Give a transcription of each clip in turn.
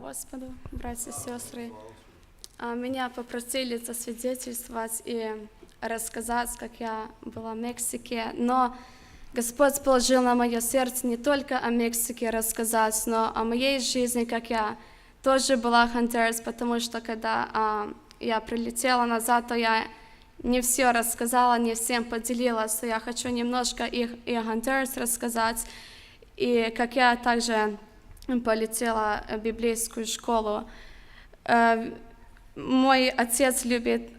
Господу, братья и сестры. А, Меня попросили засвидетельствовать и рассказать, как я была в Мексике, но Господь положил на мое сердце не только о Мексике рассказать, но о моей жизни, как я тоже была в Хонтурас, потому что когда а, я прилетела назад, то я не все рассказала, не всем поделилась, то я хочу немножко их и о Хонтурас рассказать, и как я также полетела в библейскую школу. Мой отец любит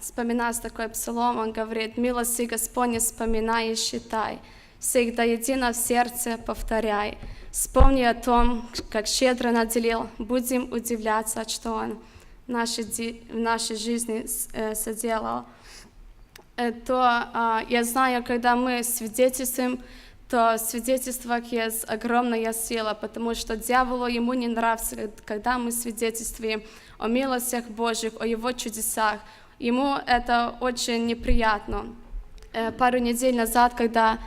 вспоминать такой псалом, он говорит, «Милости Господне вспоминай и считай, всегда едино в сердце повторяй, вспомни о том, как щедро наделил, будем удивляться, что Он в нашей, в нашей жизни э, соделал» э, то а, я знаю, когда мы свидетельствуем, то в свидетельствах есть огромная сила, потому что дьяволу ему не нравится, когда мы свидетельствуем о милостях Божьих, о его чудесах. Ему это очень неприятно. Э, Пару недель назад, когда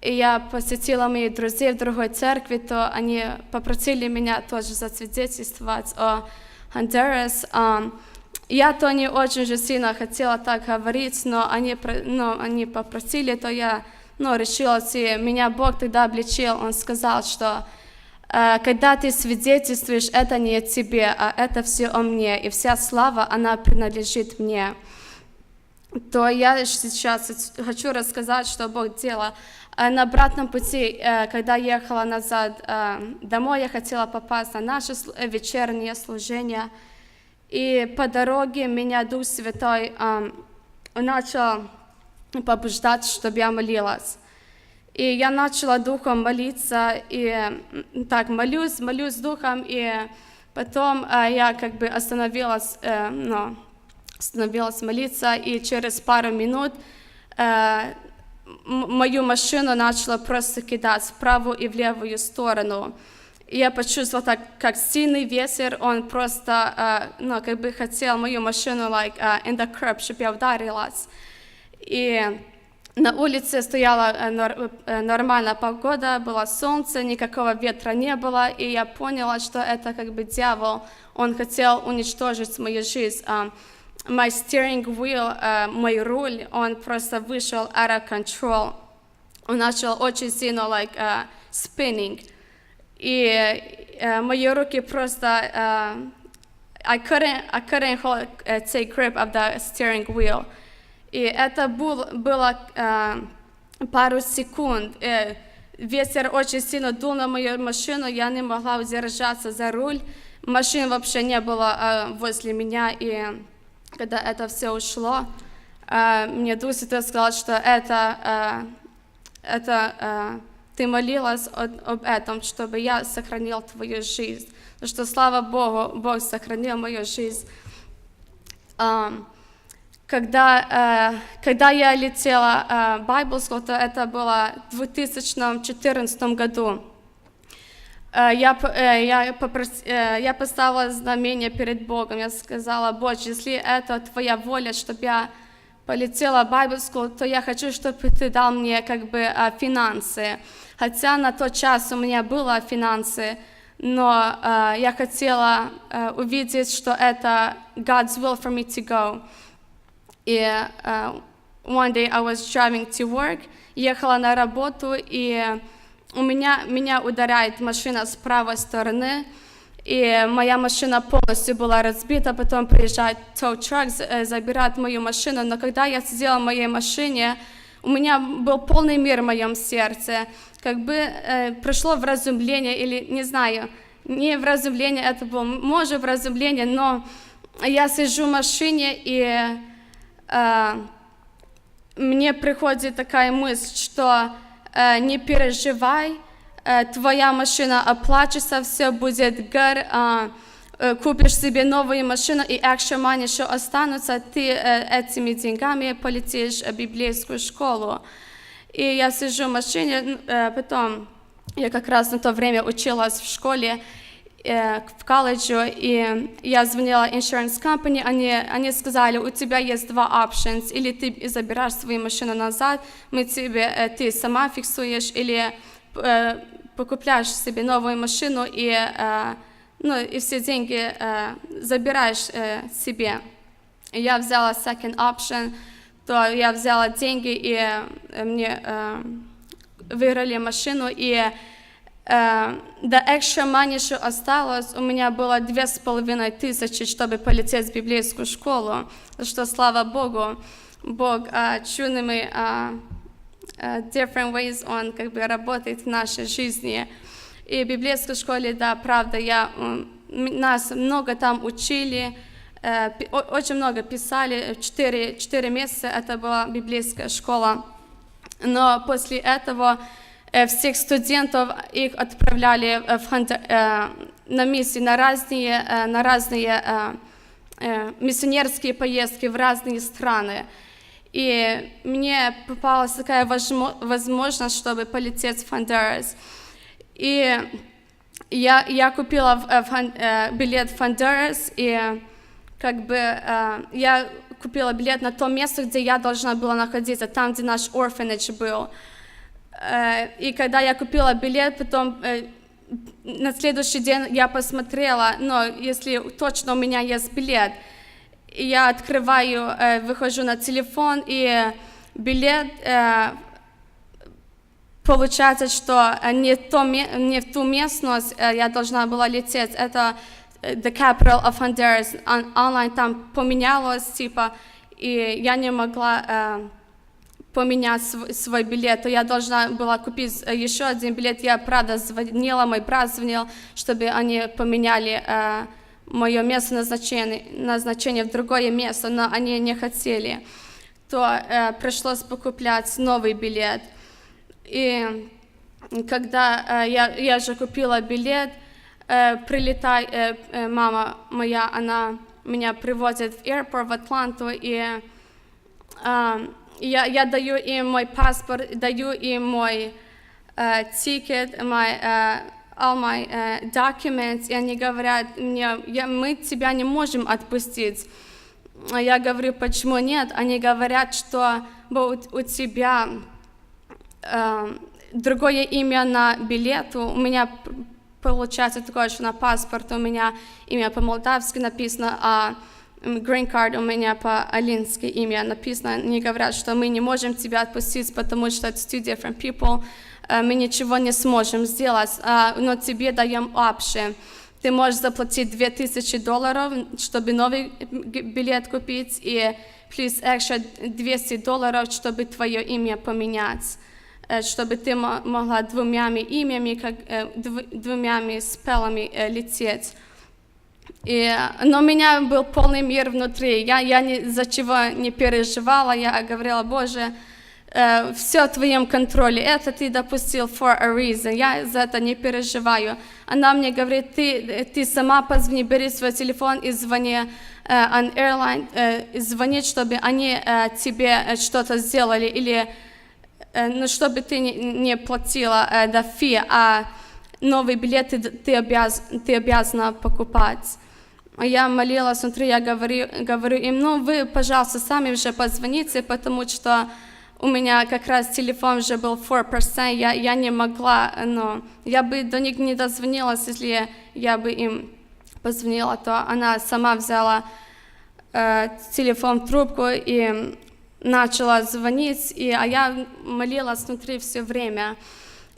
я посетила моих друзей в другой церкви, то они попросили меня тоже засвидетельствовать о Хондурас. Ам, Я то не очень же сильно хотела так говорить, но они, но они попросили, то я ну, решилась, и меня Бог тогда обличил, Он сказал, что э, когда ты свидетельствуешь, это не тебе, а это все о мне, и вся слава, она принадлежит мне то я сейчас хочу рассказать, что Бог делал. Э, На обратном пути, э, когда ехала назад домой, я хотела попасть на наше вечернее служение. И по дороге меня Дух Святой начал побуждать, чтобы я молилась. И я начала духом молиться, и так молюсь, молюсь духом, и потом э, я как бы остановилась, э, ну, остановилась молиться, и через пару минут э, мою машину начала просто кидать в правую и в левую сторону. И я почувствовала так, как сильный ветер, он просто, э, ну, как бы хотел мою машину, like, uh, in the curb, чтобы я ударилась. И на улице стояла э, э, нормальная погода, было солнце, никакого ветра не было, и я поняла, что это как бы дьявол, он хотел уничтожить мою жизнь. А, My steering wheel, э, мой руль, он просто вышел out of control. Он начал очень сильно like, э, spinning. И э, мои руки просто э, I couldn't, I couldn't hold, uh, take grip of the steering wheel. И это был, было э, пару секунд. Э, ветер очень сильно дул на мою машину, я не могла удержаться за руль. Машин вообще не было э, возле меня, и когда это все ушло, э, мне Дух Святой сказал, что это, э, это э, ты молилась о- об этом, чтобы я сохранил твою жизнь. Потому что, слава Богу, Бог сохранил мою жизнь. Ам, когда, э, когда я летела э, Bible School, то это было в 2014 году. Э, Я, э, я, попрос- э, я поставила знамение перед Богом. Я сказала, Боже, если это Твоя воля, чтобы я полетела в Bible School, то я хочу, чтобы Ты дал мне как бы э, финансы. Хотя на тот час у меня было финансы, но э, я хотела э, увидеть, что это God's will for me to go. И э, one day I was driving to work, ехала на работу, и у меня, меня ударяет машина с правой стороны, и моя машина полностью была разбита, потом приезжает tow truck, э, забирает мою машину, но когда я сидела в моей машине, у меня был полный мир в моем сердце, как бы э, пришло вразумление, или не знаю, не вразумление, это было, может, вразумление, но я сижу в машине, и э, мне приходит такая мысль, что э, не переживай, э, твоя машина оплачется, все будет гор, э, э, купишь себе новую машину, и extra money еще останутся, ты э, этими деньгами полетишь в библейскую школу. И я сижу в машине, э, потом я как раз на то время училась в школе, в колледже, и я звонила insurance company, они, они сказали, у тебя есть два options, или ты забираешь свою машину назад, мы тебе, э, ты сама фиксуешь, или э, покупаешь себе новую машину и э, ну, и все деньги э, забираешь э, себе. Я взяла second option, то я взяла деньги, и э, мне э, выиграли машину, и э, до extra money, что осталось, у меня было две с половиной тысячи, чтобы полететь в библейскую школу, что, слава Богу, Бог э, чудными э, э, different ways Он как бы работает в нашей жизни. И в библейской школе, да, правда, я, нас много там учили, э, очень много писали, четыре, четыре месяца это была библейская школа. Но после этого всех студентов их отправляли в на миссии на разные, на разные миссионерские поездки в разные страны. И мне попалась такая возмо- возможность, чтобы полететь в Хондурас. И я, я купила билет в Хондурас, и как бы я купила билет на то место, где я должна была находиться, там, где наш orphanage был. Э, И когда я купила билет, потом э, на следующий день я посмотрела, но если точно у меня есть билет, я открываю, э, выхожу на телефон, и билет, получается, что не, то, не в ту местность я должна была лететь, это the capital of Honduras, Он- онлайн там поменялось, типа, и я не могла поменять свой, билет, то я должна была купить э, еще один билет. Я, правда, звонила, мой брат звонил, чтобы они поменяли э, мое место назначения, назначение в другое место, но они не хотели. То э, пришлось покуплять новый билет. И когда э, я, я же купила билет, э, прилетай, э, э, мама моя, она меня привозит в аэропорт в Атланту, и я, я даю им мой паспорт, даю им мой э, ticket, my, э, all my э, documents, и они говорят мне, я, мы тебя не можем отпустить. Я говорю, почему нет? Они говорят, что «Бо у, у тебя э, другое имя на билету, у меня получается такое, что на паспорт у меня имя по-молдавски написано, а м, green card у меня по-алински имя написано. Они говорят, что мы не можем тебя отпустить, потому что it's two different people, э, мы ничего не сможем сделать, а, но тебе даем option. Ты можешь заплатить 2000 долларов, чтобы новый билет купить, и плюс extra 200 долларов, чтобы твое имя поменять э, чтобы ты мо- могла двумя имями, как, э, дв- двумя спелами лететь. И, э, но у меня был полный мир внутри. Я, я ни за чего не переживала. Я говорила, Боже, все в твоем контроле. Это ты допустил for a reason. Я за это не переживаю. Она мне говорит, ты, ты сама позвони, бери свой телефон и звони э, on airline, э, звони, чтобы они э, тебе э, что-то сделали или э, ну, чтобы ты не, не платила э, до фи, а новые билеты д- ты, обяз, ты обязана покупать. А Я молилась внутри, я говорю, говорю им, ну вы, пожалуйста, сами уже позвоните, потому что у меня как раз телефон уже был 4%, я, я не могла, но я бы до них не дозвонилась, если я бы им позвонила, то она сама взяла э, телефон трубку и начала звонить, и, а я молилась внутри все время.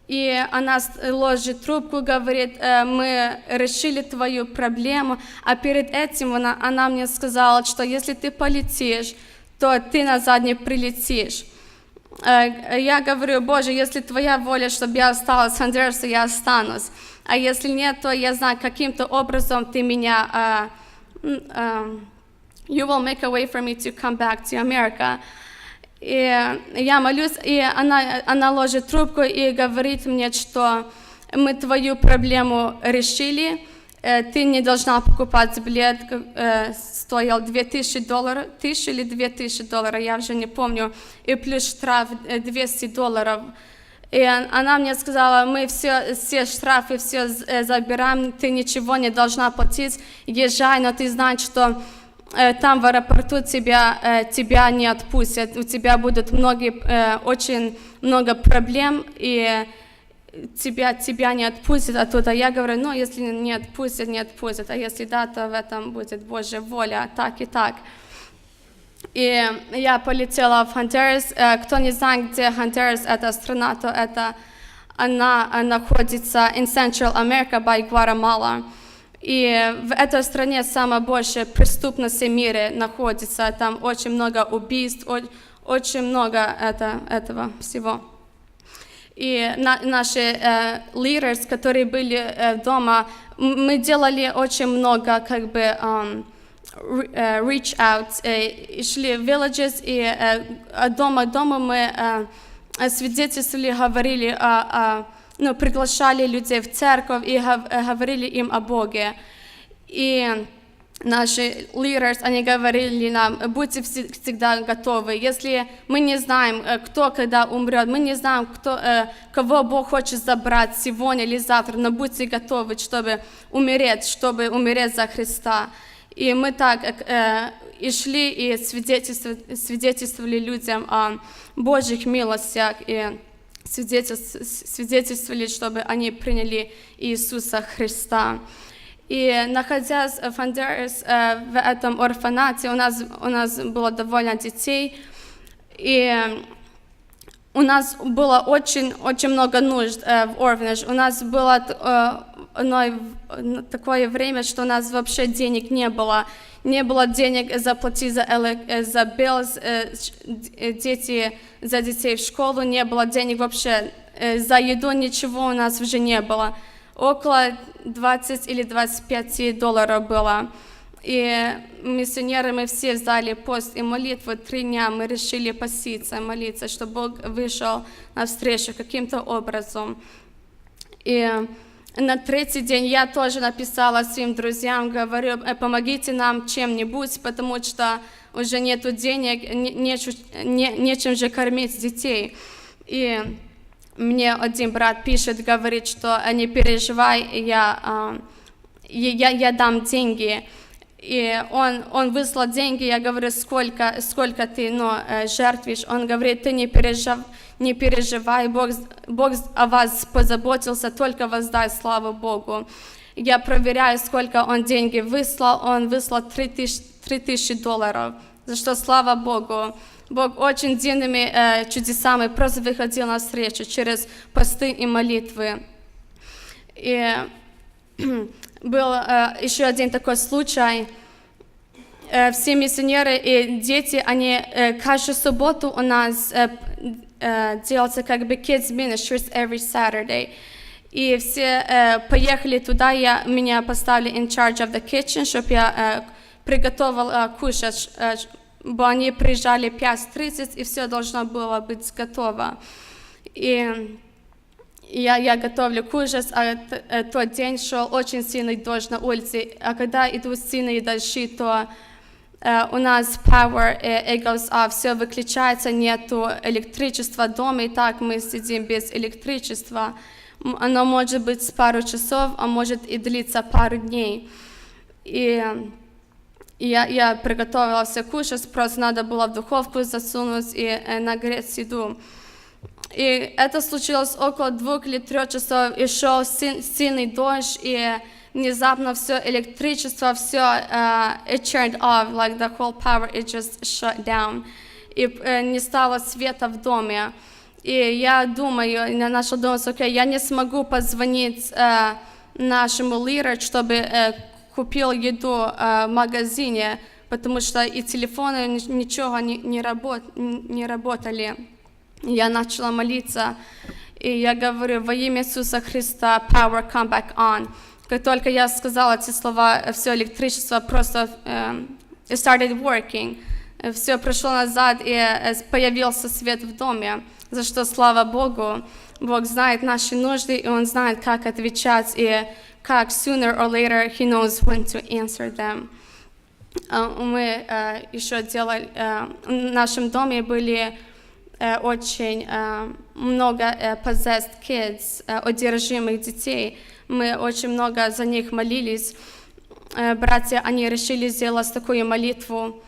И она ложит трубку, говорит, «Э, мы решили твою проблему, а перед этим она, она мне сказала, что если ты полетишь, то ты назад не прилетишь. Э, Я говорю, Боже, если твоя воля, чтобы я осталась в Хондурасе, я останусь. А если нет, то я знаю, каким-то образом ты меня... э, м, э, you will make a way for me to come back to America. И я молюсь, и она, она ложит трубку и говорит мне, что мы твою проблему решили, э, ты не должна покупать билет, э, стоил 2000 долларов, 1000 или 2000 долларов, я уже не помню, и плюс штраф э, 200 долларов. И он- она мне сказала, мы все, все штрафы все э, забираем, ты ничего не должна платить, езжай, но ты знаешь, что э, там в аэропорту тебя, э, тебя не отпустят, у тебя будут многие, э, очень много проблем, и тебя, тебя не отпустит оттуда. Я говорю, ну, если не отпустит, не отпустит, а если да, то в этом будет Божья воля, так и так. И я полетела в Хондурас. Э, Кто не знает, где Хондурас, это страна, то это она э, находится in Central America by Guatemala. И в этой стране самая большая преступность в мире находится. Там очень много убийств, очень много это, этого всего. И на- наши э, которые были э, дома, мы делали очень много как бы re- э, reach out, э, шли в villages, и э, дома к дому мы э, свидетельствовали, говорили, о, о- ну, приглашали людей в церковь и э, говорили им о Боге. И наши leaders, они говорили нам, будьте вс- всегда готовы. Если мы не знаем, э, кто когда умрет, мы не знаем, кто, э, кого Бог хочет забрать сегодня или завтра, но будьте готовы, чтобы умереть, чтобы умереть за Христа. И мы так и шли и свидетельствовали, людям о Божьих милостях и свидетельствовали, чтобы они приняли Иисуса Христа. И находясь в Хондурас, э, в этом орфанате, у нас, у нас было довольно детей, и у нас было очень, очень много нужд э, в orphanage. У нас было э, такое время, что у нас вообще денег не было. Не было денег заплатить за, эле- э, за bills, э, э, дети, за детей в школу, не было денег вообще. э, за еду ничего у нас уже не было. Около 20 или 25 долларов было. И миссионеры мы все взяли пост и молитву. Три дня мы решили поститься, молиться, чтобы Бог вышел навстречу каким-то образом. И на третий день я тоже написала своим друзьям, говорю, «Э, помогите нам чем-нибудь, потому что уже нету денег, не- нечу- не- нечем же кормить детей. И мне один брат пишет, говорит, что «Э, не переживай, я, а, я, я дам деньги. И он, он выслал деньги, я говорю, сколько, сколько ты ну, э, жертвишь. Он говорит, ты не, пережив, не переживай, Бог, Бог о вас позаботился, только воздай славу Богу. Я проверяю, сколько он деньги выслал, он выслал 3000, 3000 долларов, за что слава Богу. Бог очень дивными э, чудесами просто выходил на встречу через посты и молитвы. И был э, еще один такой случай. Э, все миссионеры и дети, они э, каждую субботу у нас э, э, делается как бы kids ministries every Saturday. И все э, поехали туда, я, меня поставили in charge of the kitchen, чтобы я э, приготовила кушать, э, бо они приезжали 5.30, и все должно было быть готово. И я, я готовлю кушать, а э, тот день шел очень сильный дождь на улице, а когда идут сильные дожди, то э, у нас power э, it goes off, все выключается, нету электричества дома, и так мы сидим без электричества. Оно может быть пару часов, а может и длиться пару дней. И я, я приготовила все кушать, просто надо было в духовку засунуть и э, нагреть еду. И это случилось около двух или трех часов, и шел си- сильный дождь, и внезапно все электричество, все uh, it turned off, like the whole power, it just shut down. И э, не стало света в доме. И я думаю, я начала думать, окей, я не смогу позвонить э, нашему лидеру, чтобы э, купил еду э, в магазине, потому что и телефоны ни- ничего не, не, работ, не работали. Я начала молиться, и я говорю, во имя Иисуса Христа, power come back on. Как только я сказала эти слова, все электричество просто it started working. Все прошло назад, и э, появился свет в доме, за что слава Богу. Бог знает наши нужды, и Он знает, как отвечать, и как sooner or later He knows when to answer them. Мы э, еще делали, э, в нашем доме были э, очень э, много э, possessed kids, э, одержимых детей. Мы очень много за них молились. Э, Братья, они решили сделать такую молитву.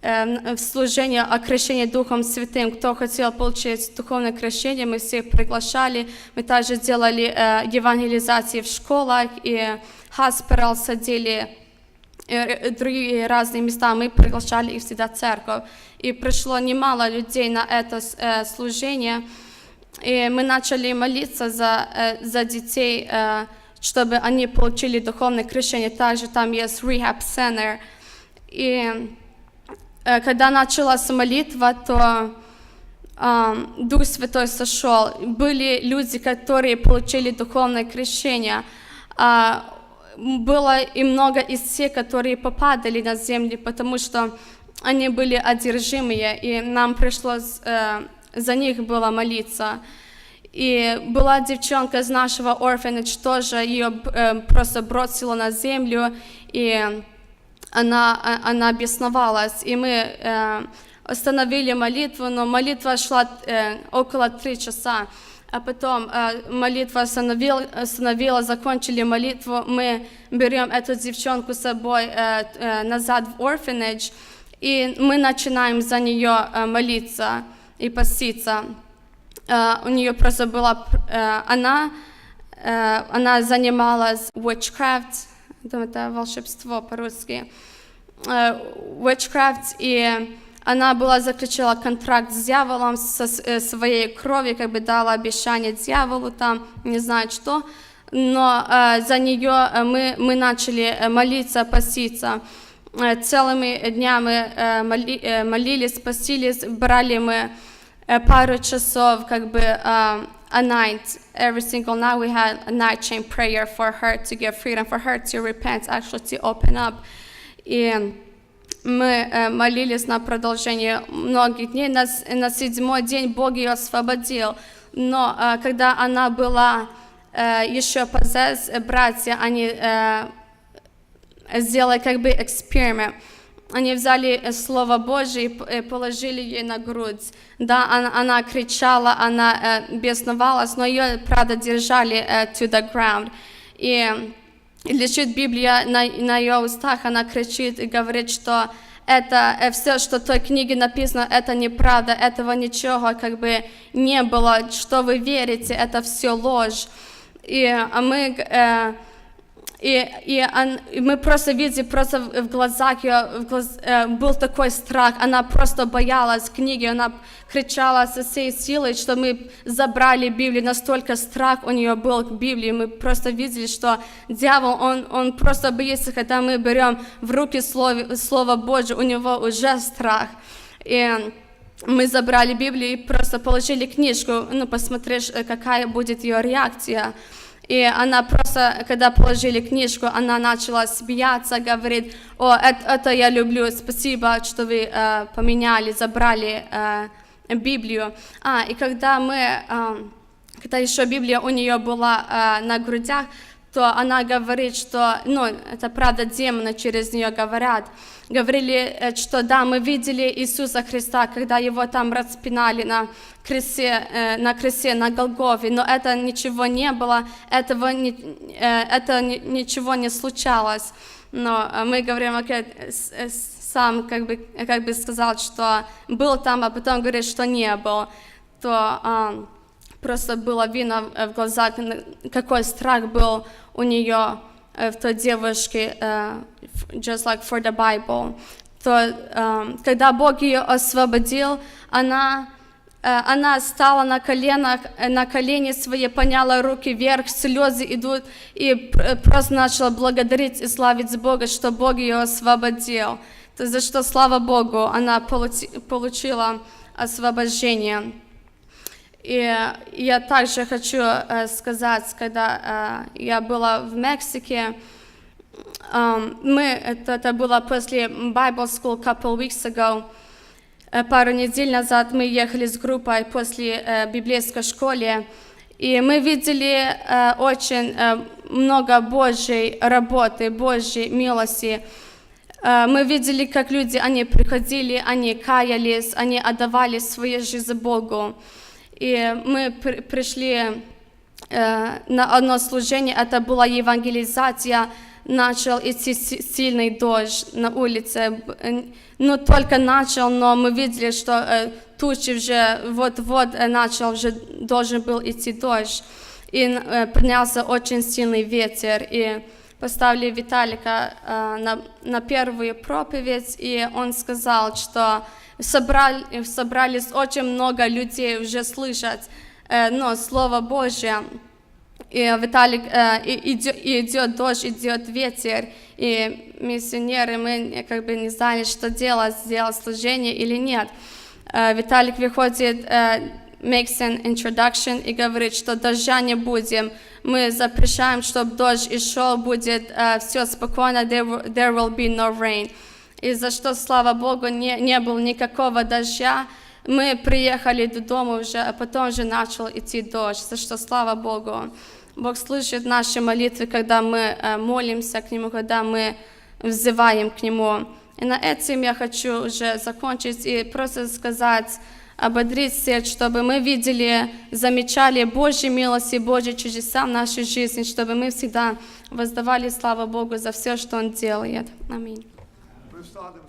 э, в служение о крещении Духом Святым. Кто хотел получить духовное крещение, мы всех приглашали. Мы также делали э, евангелизации в школах и хаспирал садили другие разные места, мы приглашали их всегда в церковь. И пришло немало людей на это э, служение, и мы начали молиться за, э, за детей, э, чтобы они получили духовное крещение. Также там есть rehab center. И э, когда началась молитва, то Дух Святой сошел. Были люди, которые получили духовное крещение. А было и много из тех, которые попадали на землю, потому что они были одержимые, и нам пришлось за них было молиться. И была девчонка из нашего орфанage тоже, ее э, просто бросила на землю, и она, а, она бесновалась. И мы э, остановили молитву, но молитва шла э, около три часа. А потом э, молитва остановила, остановила, закончили молитву, мы берем эту девчонку с собой э, э, назад в orphanage, и мы начинаем за нее э, молиться и поститься. Э, у нее просто была, э, она, э, она занималась witchcraft, это волшебство по-русски, witchcraft, и она была заключила контракт с дьяволом, со своей крови, как бы дала обещание дьяволу там, не знаю что, но э, за нее мы, мы начали молиться, поститься. Целыми днями моли, молились, постились, брали мы пару часов, как бы э, a night, every single night we had a night chain prayer for her to get freedom, for her to repent, actually to open up. И мы э, молились на продолжение многих дней. На, на седьмой день Бог ее освободил. Но э, когда она была э, еще possessed, братья, они сделали как бы эксперимент. Они взяли Слово Божие и положили ей на грудь. Да, она, она кричала, она э, бесновалась, но ее, правда, держали э, to the ground. И лежит Библия на, на ее устах, она кричит и говорит, что это э, все, что в той книге написано, это неправда, этого ничего как бы не было, что вы верите, это все ложь. И а мы э, и, и, он, и мы просто видели, просто в глазах ее в глаз, э, был такой страх, она просто боялась книги, она кричала со всей силой, что мы забрали Библию, настолько страх у нее был к Библии, мы просто видели, что дьявол, он, он просто боится, когда мы берем в руки Слово, Слово Божье, у него уже страх. И мы забрали Библию и просто положили книжку, ну, посмотришь, э, какая будет ее реакция. И она просто, когда положили книжку, она начала смеяться, говорит, о, это, это я люблю, спасибо, что вы э, поменяли, забрали э, Библию. А, и когда мы, э, когда еще Библия у нее была э, на грудях, то она говорит, что, ну, это правда, демоны через нее говорят, говорили, э, что да, мы видели Иисуса Христа, когда его там распинали на кресте, э, на кресте, на Голгове, но это ничего не было, этого э, это ничего не случалось. Но мы говорим, окей, сам как бы, как бы сказал, что был там, а потом говорит, что не был, то просто было видно в глазах, какой страх был у нее в той девушке, uh, just like for the Bible, то когда Бог ее освободил, она она стала на коленах, на колени свои, поняла руки вверх, слезы идут, и просто начала благодарить и славить Бога, что Бог ее освободил. То за что, слава Богу, она получила освобождение. И я также хочу сказать, когда я была в Мексике, мы, это, это было после Bible School couple weeks ago, пару недель назад мы ехали с группой после библейской школы, и мы видели очень много Божьей работы, Божьей милости. Мы видели, как люди, они приходили, они каялись, они отдавали свою жизнь Богу. И мы пришли на одно служение, это была евангелизация начал идти си- сильный дождь на улице. Э, Ну, только начал, но мы видели, что э, тучи уже вот-вот э, начал, уже должен был идти дождь. И э, поднялся очень сильный ветер, и поставили Виталика э, на, на первую проповедь, и он сказал, что собрали, собрались очень много людей уже слышать э, ну, Слово Божье. И Виталик, э, и идет, идет дождь, идет ветер, и миссионеры, мы как бы не знали, что делать, сделать служение или нет. Э, Виталик выходит, makes an introduction и говорит, что дождя не будем. Мы запрещаем, чтобы дождь и шел, будет все спокойно, there, there will be no rain. И за что, слава Богу, не, не было никакого дождя. Мы приехали до дома уже, а потом уже начал идти дождь, за что, слава Богу. Бог слышит наши молитвы, когда мы э, молимся к Нему, когда мы взываем к Нему. И на этом я хочу уже закончить и просто сказать, ободрить всех, чтобы мы видели, замечали Божьи милости, Божьи чудеса в нашей жизни, чтобы мы всегда воздавали славу Богу за все, что Он делает. Аминь. we've started